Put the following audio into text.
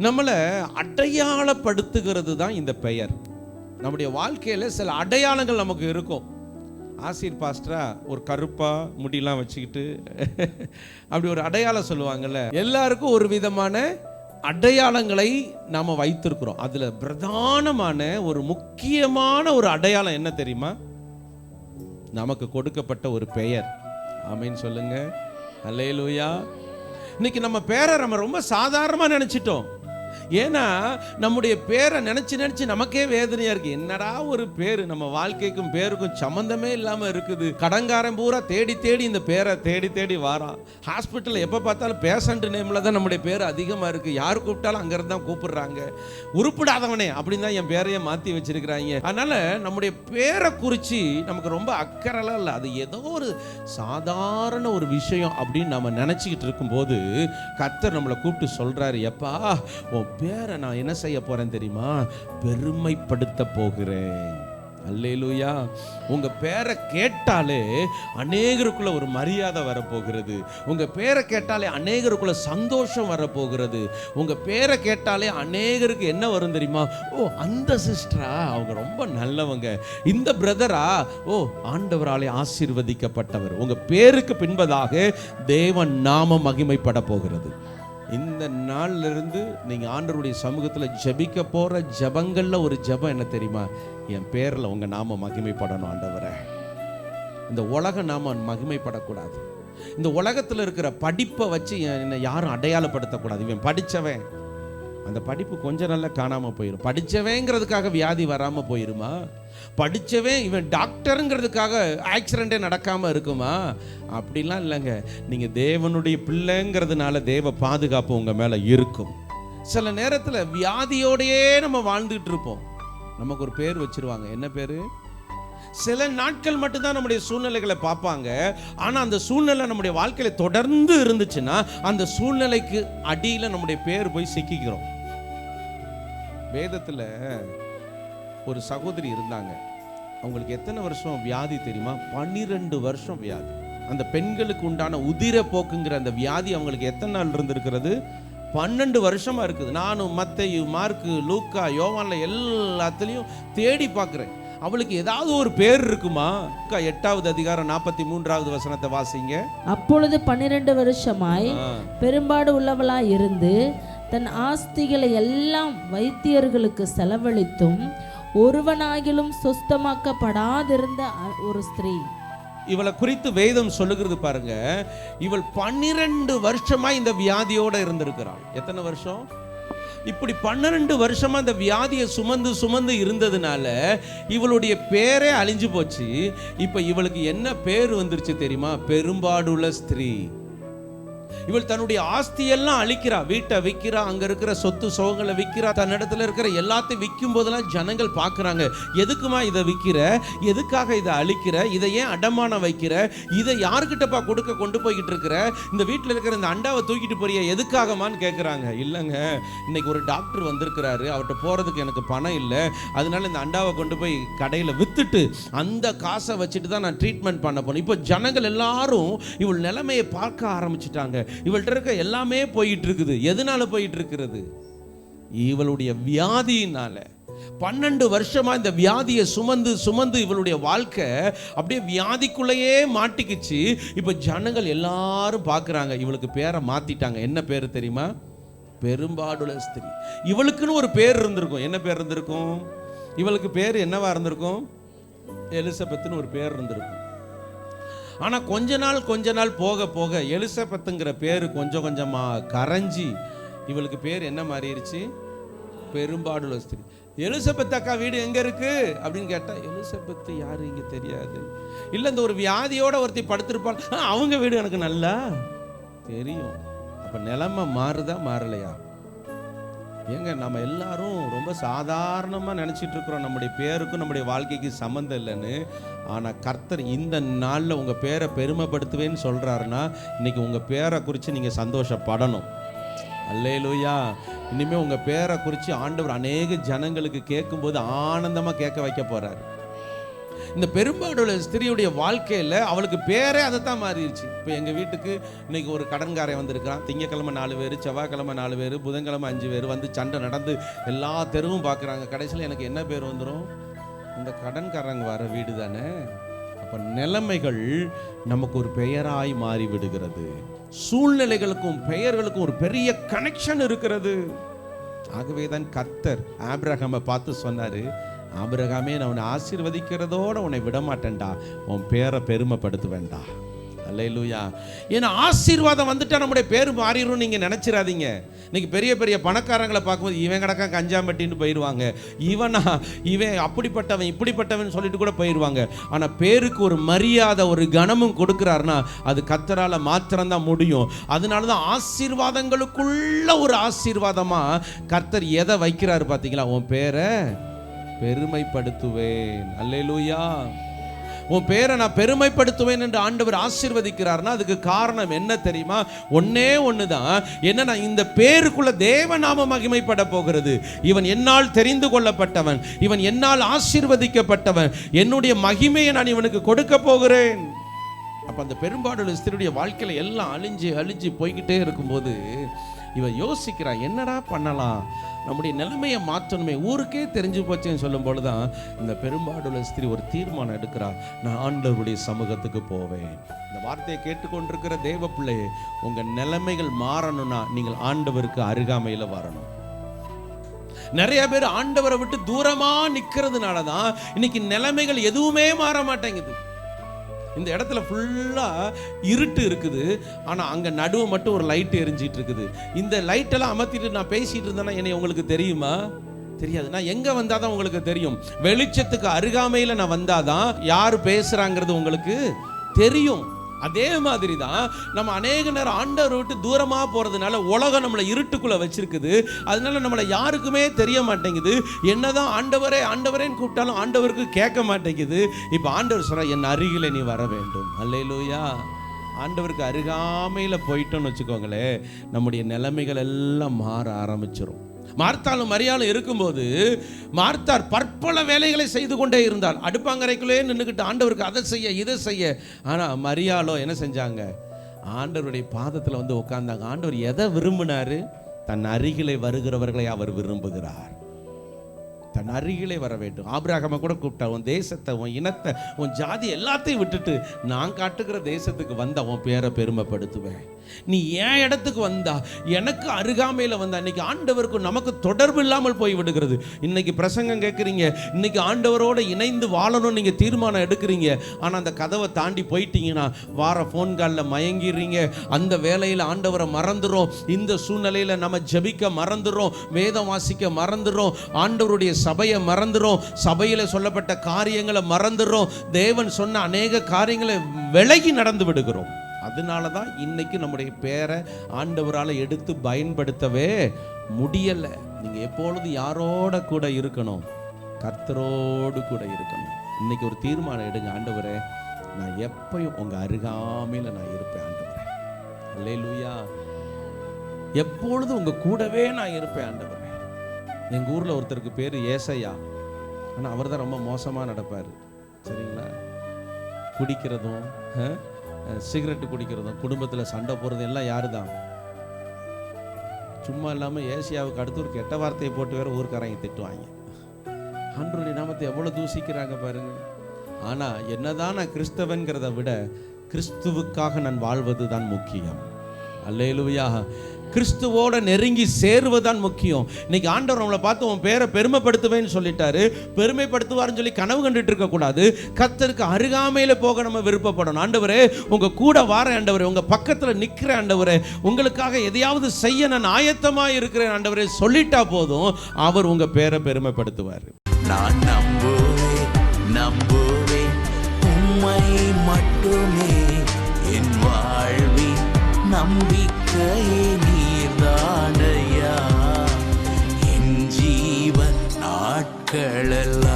நம்மளை அடையாளப்படுத்துகிறது தான் இந்த பெயர். நம்முடைய வாழ்க்கையில் சில அடையாளங்கள் நமக்கு இருக்கும். ஆசிர் பாஸ்டரா ஒரு கருப்பா முடியெல்லாம் வச்சுக்கிட்டு அப்படி ஒரு அடையாளம் சொல்லுவாங்கல்ல எல்லாருக்கும் ஒரு விதமான அடையாளங்களை நாம் வைத்திருக்கிறோம். அதில் பிரதானமான ஒரு முக்கியமான ஒரு அடையாளம் என்ன தெரியுமா? நமக்கு கொடுக்கப்பட்ட ஒரு பெயர். ஆமீன் சொல்லுங்க. அல்லேலூயா இன்னைக்கு நம்ம பேரை நம்ம ரொம்ப சாதாரணமாக நினச்சிட்டோம். ஏன்னா நம்முடைய பேரை நினச்சி நினச்சி நமக்கே வேதனையாக இருக்கு. என்னடா ஒரு பேர்? நம்ம வாழ்க்கைக்கும் பேருக்கும் சம்மந்தமே இல்லாமல் இருக்குது. கடங்காரன் பூரா தேடி தேடி இந்த பேரை தேடி தேடி வாரான். ஹாஸ்பிட்டலில் எப்போ பார்த்தாலும் பேஷண்ட் நேமில் தான் நம்முடைய பேர் அதிகமாக இருக்குது யார் கூப்பிட்டாலும் அங்கேருந்து தான் கூப்பிடுறாங்க. உருப்பிடாதவனே அப்படின்னு தான் என் பேரையே மாற்றி வச்சிருக்கிறாங்க. அதனால் நம்முடைய பேரை குறித்து நமக்கு ரொம்ப அக்கறைலாம் இல்லை. அது ஏதோ ஒரு சாதாரண ஒரு விஷயம் அப்படின்னு நம்ம நினச்சிக்கிட்டு இருக்கும்போது கர்த்தர் நம்மளை கூப்பிட்டு சொல்கிறாரு எப்பா உன் பேரை நான் என்ன செய்ய போகிறேன் தெரியுமா? பெருமைப்படுத்த போகிறேன். அல்லேலூயா. உங்க பேரை கேட்டாலே அநேகருக்குள்ள ஒரு மரியாதை வரப்போகிறது. உங்க பேரை கேட்டாலே அநேகருக்குள்ள சந்தோஷம் வரப்போகிறது. உங்க பேரை கேட்டாலே அநேகருக்கு என்ன வரும் தெரியுமா? ஓ அந்த சிஸ்டரா? அவங்க ரொம்ப நல்லவங்க. இந்த பிரதரா? ஓ ஆண்டவராலே ஆசீர்வதிக்கப்பட்டவர். உங்க பேருக்கு பின்பதாக தேவன் நாமம் மகிமைப்பட போகிறது. இந்த நாள்ல இருந்து ஆண்டருடைய ஆண்டவருடைய ஜபிக்க போகிற ஜபங்களில் ஒரு ஜெபம் என்ன தெரியுமா? என் பேரில் உங்கள் நாம மகிமைப்படணும் ஆண்டவரை. இந்த உலக நாம மகிமைப்படக்கூடாது. இந்த உலகத்தில் இருக்கிற படிப்பை வச்சு என்னை யாரும் அடையாளப்படுத்தக்கூடாது. இவன் படிச்சவன். அந்த படிப்பு கொஞ்ச நல்லா காணாமல் போயிடும் படித்தவேங்கிறதுக்காக வியாதி வராமல் போயிருமா? படித்தவே இவன் டாக்டருங்கிறதுக்காக ஆக்சிடென்ட்டே நடக்காமல் இருக்குமா? அப்படிலாம் இல்லைங்க. நீங்கள் தேவனுடைய பிள்ளைங்கிறதுனால தேவ பாதுகாப்பு உங்கள் மேலே இருக்கும். சில நேரத்தில் வியாதியோடையே நம்ம வாழ்ந்துட்டு இருப்போம். நமக்கு ஒரு பேர் வச்சிருவாங்க. என்ன பேர்? சில நாட்கள் மட்டும்தான் நம்முடைய சூழ்நிலைகளை பார்ப்பாங்க. ஆனா அந்த சூழ்நிலை நம்முடைய வாழ்க்கையில தொடர்ந்து இருந்துச்சுன்னா அந்த சூழ்நிலைக்கு அடியில நம்முடைய பேர் போய் சிக்கிக்கிறோம். வேதத்துல ஒரு சகோதரி இருந்தாங்க. அவங்களுக்கு எத்தனை வருஷம் வியாதி தெரியுமா? பன்னிரெண்டு வருஷம் வியாதி. அந்த பெண்களுக்கு உண்டான உதிர போக்குங்கிற அந்த வியாதி அவங்களுக்கு எத்தனை நாள் இருந்திருக்கிறது? பன்னெண்டு வருஷமா இருக்குது. நானும் மத்தையும் மார்க்கு லூக்கா யோவானில் எல்லாத்துலேயும் தேடி பார்க்குறேன். அவளுக்கு ஏதாவது ஒரு பேர் இருக்குமா? எட்டாவது அதிகாரம் நாற்பத்தி மூன்றாவது வசனத்தை வாசிங்க. அப்பொழுது பன்னிரண்டு வருஷமாய். பெரும்பாடு உள்ளவளாய் இருந்து தன் ஆஸ்திகளை எல்லாம் வைத்தியர்களுக்கு செலவழித்தும் ஒருவனாகிலும் சொஸ்தமாக்கப்படாதிருந்த ஒரு ஸ்திரீ. இவளை குறித்து வேதம் சொல்லுகிறது பாருங்க. இவள் பன்னிரண்டு வருஷமா இந்த வியாதியோட இருந்திருக்கிறாள். எத்தனை வருஷம்? இப்படி பன்னிரண்டு வருஷமா அந்த வியாதியை சுமந்து சுமந்து இருந்ததுனால இவளுடைய பேரே அழிஞ்சு போச்சு. இப்ப இவளுக்கு என்ன பேர் வந்துருச்சு தெரியுமா? பெரும்பாடுள்ள ஸ்திரீ. இவள் தன்னுடைய ஆஸ்தியெல்லாம் அழிக்கிறா. வீட்டை விற்கிறா அங்க இருக்கிற சொத்து சோகங்களை விற்கிறா தன்னிடத்துல இருக்கிற எல்லாத்தையும் விற்கும் போதெல்லாம் ஜனங்கள் பார்க்குறாங்க. எதுக்குமா இதை விற்கிற எதுக்காக இதை அழிக்கிற? இதை ஏன் அடமானம் வைக்கிற? இதை யாருக்கிட்டப்பா கொடுக்க கொண்டு போய்கிட்டு இருக்கிற? இந்த வீட்டில் இருக்கிற இந்த அண்டாவை தூக்கிட்டு போறிய எதுக்காகமான்னு கேட்குறாங்க இல்லைங்க இன்னைக்கு ஒரு டாக்டர் வந்திருக்கிறாரு. அவர்கிட்ட போகிறதுக்கு எனக்கு பணம் இல்லை. அதனால இந்த அண்டாவை கொண்டு போய் கடையில் வித்துட்டு அந்த காசை வச்சுட்டு தான் நான் ட்ரீட்மெண்ட் பண்ண போனேன் இப்போ ஜனங்கள் எல்லாரும் இவள் நிலைமையை பார்க்க ஆரம்பிச்சிட்டாங்க. இவள்கிட்ட இருக்க எல்லாமே போயிட்டு இருக்குது எதனால போயிட்டு இருக்கிறது இவளுடைய வியாதியினால. பன்னெண்டு வருஷமா இந்த வியாதியை சுமந்து சுமந்து இவளுடைய வாழ்க்கை அப்படியே வியாதிக்குள்ளேயே மாட்டிக்கிச்சு. இப்போ ஜனங்கள் எல்லாரும் பார்க்குறாங்க இவளுக்கு பேரை மாத்திட்டாங்க. என்ன பேர் தெரியுமா? பெரும்பாடுல ஸ்திரீ. இவளுக்குன்னு ஒரு பேர் இருந்திருக்கும். என்ன பேர் இருந்திருக்கும்? இவளுக்கு பேர் என்னவா இருந்திருக்கும்? எலிசபெத்துன்னு ஒரு பேர் இருந்திருக்கும். ஆனால் கொஞ்ச நாள் கொஞ்ச நாள் போக போக எலிசபத்துங்கிற பேர் கொஞ்சம் கொஞ்சமாக கரைஞ்சி இவளுக்கு பேர் என்ன மாறிடுச்சு பெரும்பாடுள்ள ஸ்திரீ. எலிசபெத் அக்கா வீடு எங்கே இருக்குது அப்படின்னு கேட்டால் எலிசபெத் யாரும் இங்கே தெரியாது. இல்லை இந்த ஒரு வியாதியோட ஒருத்தி படுத்திருப்பாள். அவங்க வீடு எனக்கு நல்லா தெரியும். அப்போ நிலைமை மாறுதா மாறலையா? ஏங்க நம்ம எல்லாரும் ரொம்ப சாதாரணமாக நினச்சிட்டு இருக்கிறோம் நம்முடைய பேருக்கும் நம்முடைய வாழ்க்கைக்கு சம்மந்தம் இல்லைன்னு. ஆனால் கர்த்தர் இந்த நாளில் உங்கள் பேரை பெருமைப்படுத்துவேன்னு சொல்கிறாருன்னா இன்னைக்கு உங்கள் பேரை குறித்து நீங்கள் சந்தோஷப்படணும். அல்லேலூயா. இனிமே உங்கள் பேரை குறித்து ஆண்டவர் அநேக ஜனங்களுக்கு கேட்கும்போது ஆனந்தமாக கேட்க வைக்க போகிறாரு இந்த பெரும்பாடுள்ள ஸ்திரியுடைய வாழ்க்கையில் அவளுக்கு பேரே அதை தான் மாறிடுச்சு. இப்போ எங்கள் வீட்டுக்கு இன்னைக்கு ஒரு கடன்காரன் வந்திருக்கான் திங்கக்கிழமை நாலு பேர் செவ்வாய்க்கிழமை நாலு பேர் புதன்கிழமை அஞ்சு பேர் வந்து சண்டை நடந்து எல்லா தெருவும் பார்க்குறாங்க கடைசியில் எனக்கு என்ன பேர் வந்துடும் இந்த கடன்காரங்க வர வீடு தானே? அப்போ நிலைமைகள் நமக்கு ஒரு பெயராய் மாறி விடுகிறது சூழ்நிலைகளுக்கும் பெயர்களுக்கும் ஒரு பெரிய கனெக்ஷன் இருக்கிறது. ஆகவே தான் கத்தர் ஆப்ரஹாமை பார்த்து சொன்னாரு ஆபிரகாமே நான் உன்னை ஆசீர்வதிக்கிறதோட உன்னை விடமாட்டேன்டா. உன் பேரை பெருமைப்படுத்துவேன்டா. அல்லையிலூயா ஏன்னா ஆசீர்வாதம் வந்துட்டா நம்முடைய பேர் மாறிடும் நீங்கள் நினச்சிடாதீங்க. இன்னைக்கு பெரிய பெரிய பணக்காரங்களை பார்க்கும்போது இவன் கிடக்கா கஞ்சாம்பட்டின்னு போயிடுவாங்க இவனா இவன் அப்படிப்பட்டவன் இப்படிப்பட்டவன் சொல்லிட்டு கூட போயிடுவாங்க ஆனால் பேருக்கு ஒரு மரியாதை ஒரு கனமும் கொடுக்குறாருன்னா அது கத்தரால் மாத்திரம்தான் முடியும். அதனால தான் ஆசீர்வாதங்களுக்குள்ள ஒரு ஆசீர்வாதமாக கர்த்தர் எதை வைக்கிறாரு பார்த்தீங்களா உன் பேரை பெருமைப்படுத்துவேன். அல்லேலூயா. உன் பேரை நான் பெருமைப்படுத்துவேன் என்று ஆண்டவர் ஆசீர்வதிக்கிறார்னா அதுக்கு காரணம் என்ன தெரியுமா? ஒன்னே ஒன்று தான் என்னன்னா இந்த பேருக்குள்ள தேவநாம மகிமைப்பட போகிறது. இவன் என்னால் தெரிந்து கொள்ளப்பட்டவன். இவன் என்னால் ஆசீர்வதிக்கப்பட்டவன். என்னுடைய மகிமையை நான் இவனுக்கு கொடுக்க போகிறேன். அப்போ அந்த பெரும்பாடுள்ள ஸ்திரியுடைய வாழ்க்கையில் எல்லாம் அழிஞ்சு அழிஞ்சு போய்கிட்டே இருக்கும்போது இவன் யோசிக்கிறான் என்னடா பண்ணலாம்? நம்முடைய நிலைமையை மாற்றணுமே. ஊருக்கே தெரிஞ்சு போச்சேன்னு சொல்லும் பொழுதுதான் இந்த பெரும்பாடுள்ள ஸ்திரீ ஒரு தீர்மானம் எடுக்கிறா நான் ஆண்டவருடைய சமூகத்துக்கு போவேன். இந்த வார்த்தையை கேட்டுக்கொண்டிருக்கிற தேவ பிள்ளையே உங்க நிலைமைகள் மாறணும்னா நீங்கள் ஆண்டவருக்கு அருகாமையில வரணும். நிறைய பேர் ஆண்டவரை விட்டு தூரமா நிற்கிறதுனால தான் இன்னைக்கு நிலைமைகள் எதுவுமே மாற மாட்டேங்குது. இந்த இடத்துல ஃபுல்லா இருட்டு இருக்குது. ஆனா அங்க நடுவு மட்டும் ஒரு லைட் எரிஞ்சிட்டு இருக்குது. இந்த லைட் எல்லாம் அமர்த்திட்டு நான் பேசிட்டு இருந்தேன்னா என்னை உங்களுக்கு தெரியுமா? தெரியாது. நான் எங்க வந்தாதான் உங்களுக்கு தெரியும். வெளிச்சத்துக்கு அருகாமையில நான் வந்தாதான் யார் பேசுறாங்கிறது உங்களுக்கு தெரியும். அதே மாதிரி தான் நம்ம அநேக நேரம் ஆண்டவர் விட்டு தூரமாக போகிறதுனால உலகம் நம்மளை இருட்டுக்குள்ளே வச்சிருக்குது. அதனால நம்மளை யாருக்குமே தெரிய மாட்டேங்குது. என்னதான் ஆண்டவரே ஆண்டவரேன்னு கூப்பிட்டாலும் ஆண்டவருக்கு கேட்க மாட்டேங்குது. இப்போ ஆண்டவர் சொல்கிறார் என் அருகில் நீ வர வேண்டும். அல்லையிலூயா ஆண்டவருக்கு அருகாமையில் போயிட்டோம்னு வச்சுக்கோங்களேன் நம்முடைய நிலைமைகள் எல்லாம் மாற ஆரம்பிச்சிடும் மார்த்தாலும் மரியாளும் இருக்கும்போது மார்த்தார் பற்பல வேலைகளை செய்து கொண்டே இருந்தார். அடுப்பாங்கரைக்குள்ளே நின்றுக்கிட்டு ஆண்டவருக்கு அதை செய்ய இதை செய்ய. ஆனால் மரியாளோ என்ன செஞ்சாங்க? ஆண்டவருடைய பாதத்தில் வந்து உட்கார்ந்தாங்க. ஆண்டவர் எதை விரும்பினார்? தன் அருகிலே வருகிறவர்களை அவர் விரும்புகிறார். தன் அருகிலே வர வேண்டும். ஆபிரகம கூட கூப்பிட்டா உன் தேசத்தை உன் இனத்தை உன் ஜாதி எல்லாத்தையும் விட்டுட்டு நான் காட்டுகிற தேசத்துக்கு வந்த உன் பேரை பெருமைப்படுத்துவேன். நீ என் இடத்துக்கு வந்தா? எனக்கு அருகாமையில் வந்தா. இன்னைக்கு ஆண்டவருக்கு நமக்கு தொடர்பு இல்லாமல் போய் விடுகிறது. இன்னைக்கு பிரசங்கம் கேட்குறீங்க. இன்னைக்கு ஆண்டவரோட இணைந்து வாழணும்னு நீங்கள் தீர்மானம் எடுக்கிறீங்க. ஆனால் அந்த கதவை தாண்டி போயிட்டீங்கன்னா வார ஃபோன் காலில் மயங்கிடுறீங்க. அந்த வேலையில் ஆண்டவரை மறந்துடும் இந்த சூழ்நிலையில் நம்ம ஜெபிக்க மறந்துடும் வேதம் வாசிக்க மறந்துடும் ஆண்டவருடைய சபையை மறந்துடும் சபையில் சொல்லப்பட்ட காரியங்களை மறந்துடும் தேவன் சொன்ன அநேக காரியங்களை விலகி நடந்து விடுகிறோம். அதனால தான் இன்னைக்கு நம்முடைய பேரை ஆண்டவரால் எடுத்து பயன்படுத்தவே முடியலை. நீங்கள் எப்பொழுது யாரோட கூட இருக்கணும்? கர்த்தரோடு கூட இருக்கணும். இன்னைக்கு ஒரு தீர்மானம் எடுங்க ஆண்டவரே நான் எப்பயும் உங்கள் அருகாமையில் நான் இருப்பேன் ஆண்டவரே. அல்லேலூயா. எப்பொழுதும் உங்கள் கூடவே நான் இருப்பேன் ஆண்டவரே. எங்கள் ஊரில் ஒருத்தருக்கு பேர் ஏசையா. ஆனால் அவர் தான் ரொம்ப மோசமாக நடப்பார். சரிங்களா? குடிக்கிறதும் அஹ், சிகரெட்டு குடிக்கிறதும் குடும்பத்தில் சண்டை போடுறதும் எல்லாம் யார் தான் சும்மா இல்லாமல் ஏசியாவுக்கு அடுத்து ஒரு கெட்ட வார்த்தையை போட்டு வேற ஊருக்காரங்க திட்டுவாங்க. ஆண்டவருடைய நாமத்தை எவ்வளோ தூசிக்கிறாங்க பாருங்க. ஆனால் என்னதான் நான் கிறிஸ்தவன்கிறத விட கிறிஸ்துவுக்காக நான் வாழ்வது தான் முக்கியம். அல்லேலூயா. கிறிஸ்துவோட நெருங்கி சேருவதுதான் முக்கியம். இன்னைக்கு ஆண்டவர் நம்மளை பார்த்து உன் பேரை பெருமைப்படுத்துவேன்னு சொல்லிட்டாரு. பெருமைப்படுத்துவாருன்னு சொல்லி கனவு கண்டுட்டு இருக்கக்கூடாது கத்தருக்கு அருகாமையில் போக நம்ம விருப்பப்படணும். ஆண்டவரே உங்கள் கூட வார ஆண்டவரே உங்கள் பக்கத்தில் நிற்கிற ஆண்டவரே உங்களுக்காக எதையாவது செய்ய நான் ஆயத்தமாக இருக்கிறேன் ஆண்டவரே சொல்லிட்டா போதும். அவர் உங்கள் பேரை பெருமைப்படுத்துவார். நான் நம்புவேன் நம்புவேன். உண்மை மட்டுமே என் வாழ்வின் நம்பிக்கையே كلالا